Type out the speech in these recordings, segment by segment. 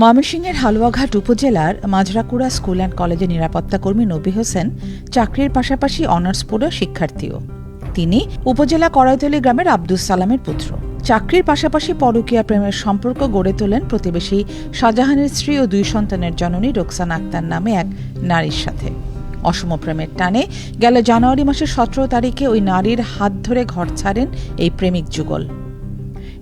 ময়মনসিংহের হালুয়াঘাট উপজেলার মাজরাকুড়া school and কলেজের নিরাপত্তা কর্মী নবী হোসেন চাকরির পাশাপাশি অনার্স পড়ুয়া শিক্ষার্থীও। তিনি উপজেলা করাইতলী গ্রামের আব্দুস সালামের পুত্র। চাকরির পাশাপাশি পরকীয়া প্রেমের সম্পর্ক গড়ে তোলেন প্রতিবেশী শাহজাহানের স্ত্রী ও দুই সন্তানের জননী রোকসানা আক্তার নামে এক নারীর সাথে। অসম প্রেমের টানে গেল জানুয়ারি মাসের সতেরো তারিখে ওই নারীর হাত ধরে ঘর ছাড়েন এই প্রেমিক যুগল।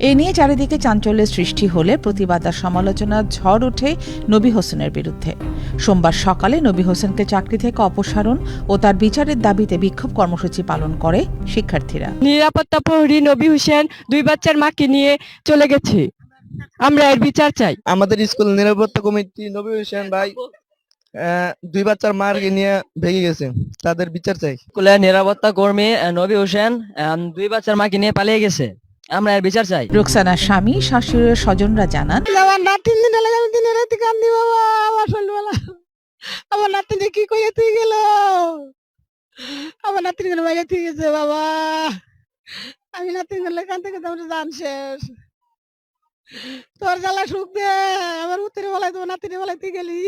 এ নিয়ে চারিদিকে চাঞ্চল্যের সৃষ্টি হলে প্রতিবাদ আর সমালোচনার ঝড় ওঠে নবী হোসেনের বিরুদ্ধে। সোমবার সকালে নবী হোসেনকে চাকরি থেকে অপসারণ ও তার বিচারের দাবিতে বিক্ষোভ কর্মসূচি পালন করে শিক্ষার্থীরা। নিরাপত্তা প্রহরী নবী হোসেন দুই বাচ্চার মাকে নিয়ে চলে গেছে। আমরা এর বিচার চাই। আমাদের স্কুল নিরাপত্তা কমিটি নবী হোসেন ভাই আহ, দুই বাচ্চার মার নিয়ে ভেঙে গেছে। তাদের বিচার চাই। স্কুলের নিরাপত্তা কর্মী আহ, নবী হোসেন আহ, দুই বাচ্চার মাকে নিয়ে পালিয়ে গেছে। আমরা এর বিচার চাই। রোকসানার স্বামী শাশুড়ির স্বজনরা জানান আমার নাতিন দিন হলে আমি দিনে রাতে কান্দি বাবা আমার শরীরবেলা আমার নাতিনে কি করে তুই গেল? আমার নাতিনগুলো বাইরে তুই গেছে বাবা। আমি নাতিনগুলো কানতে কানতে আমার জান শেষ। তোর জ্বালা সুখ দে আমার উত্তরে বলাই তোমার নাতিনে বলাই তুই গেলি।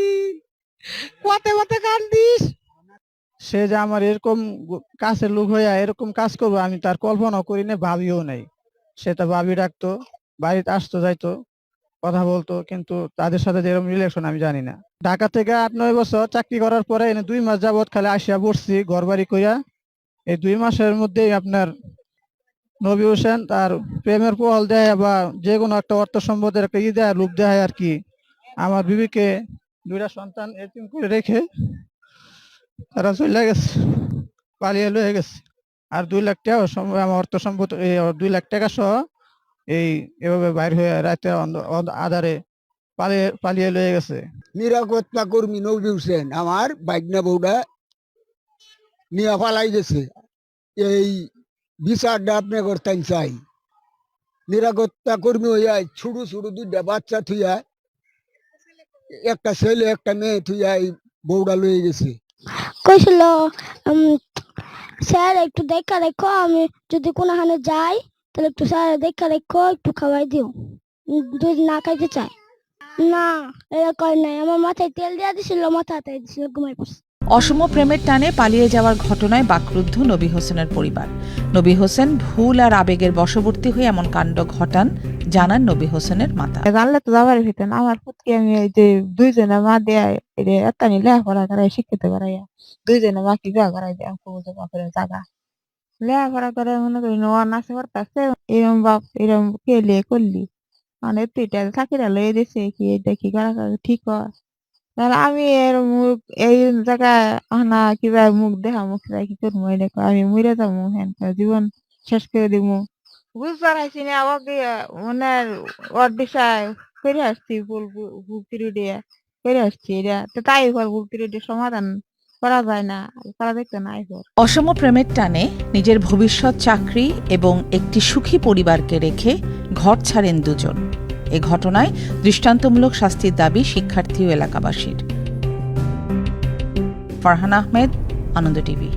কতে কতে কান্দিস? সে যে আমার এরকম কাছের লোক হইয়া এরকম কাজ করব আমি তার কল্পনাও করি না ভাবিও নাই। সে তো ভাবি ডাকতো বাড়িতে আসতো, যাইতো, কথা বলতো, কিন্তু তাদের সাথে যেরকম রিলেশন আমি জানি না। ঢাকা থেকে আট, নয় বছর চাকরি করার পরে এনে দুই মাস যাবৎ খালি আসিয়া পড়ছি ঘর বাড়ি কইয়া এই দুই মাসের মধ্যেই আপনার নবী হোসেন তার প্রেমের পহল দেয় বা যে কোনো একটা অর্থ সম্পদের একটা ই দেয় লোক দেয় আর কি। আমার বিবিকে দুইটা সন্তান এরকম করে রেখে তারা চলে গেছে, পালিয়ে লয়ে গেছে। আর দুই লাখ টাকা আমার অর্থ সম্পদ এই দুই লাখ টাকা সহ এই এভাবে বাইর হয়ে রাতে আধারে পালিয়ে পালিয়ে লয়ে গেছে। নিরাপত্তা কর্মী নবী হোসেন আমার বাইকনা বউটা নিয়ে পালাই গেছে। এই বিচারটা আপনি করতেন চাই। নিরাপত্তা কর্মী হইয়া ছোটো ছোটো দুইটা বাচ্চা থুইয়া একটা ছেলে একটা মেয়ে থুইয়া এই বউটা লয়ে গেছে। কইছিল স্যার, একটু দেখা রেখো, আমি যদি কোনোখানে যাই, তাহলে একটু স্যার দেখা রেখো, একটু খাওয়াই দিও। যদি না খাইতে চাই না, এরা করে নাই, আমার মাথায় তেল দেওয়া দিছিল, মাথা হাতায় দিছিল ঘুমাই পড়ছে। অসম প্রেমের টানে পালিয়ে যাওয়ার ঘটনায় বাকরুদ্ধ নবী হোসেনের পরিবার। নবী হোসেন ভুল আর আবেগের বশবর্তী হয়ে এমন কাণ্ড ঘটান জানান নবী হোসেনের মাতা। জানলে তো যাবার ভিতরে আমার পুতকে আমি এই যে দুইজনে মা দেয়া একটা নিয়ে লেখাপড়া করাই, শিক্ষিত করাইয়া দুইজনে মা কি বিয়া করাই দেয় আমাকে বাপের জায়গা। লেখাপড়া করে মনে করি নোয়া নাচে করতেছে এরম বাপ, এরম লিয়ে করলি? মানে তুই এটা চাকরিটা লয়ে দিছে, কি এটা কি করা করা ঠিক হয় তাহলে আমি এর মুখ, এই জায়গায় আনা কিবা মুখ দেখা মুখ কি করব? এটা আমি মরে যাব হ্যাঁ জীবন শেষ করে দিবো। বুঝতে পারছি না মানে ওর দিশায় করে আসছি ভুল ভুক্তি দিয়ে করে আসছি এটা। তো তাই কর ভুক্তি দিয়ে সমাধান করা যায় না করা দেখতে নাই কর অসম প্রেমের টানে নিজের ভবিষ্যৎ চাকরি এবং একটি সুখী পরিবারকে রেখে ঘর ছাড়েন দুজন। এ ঘটনায় দৃষ্টান্তমূলক শাস্তির দাবি শিক্ষার্থী ও এলাকাবাসীর। ফারহান আহমেদ, আনন্দ টিভি।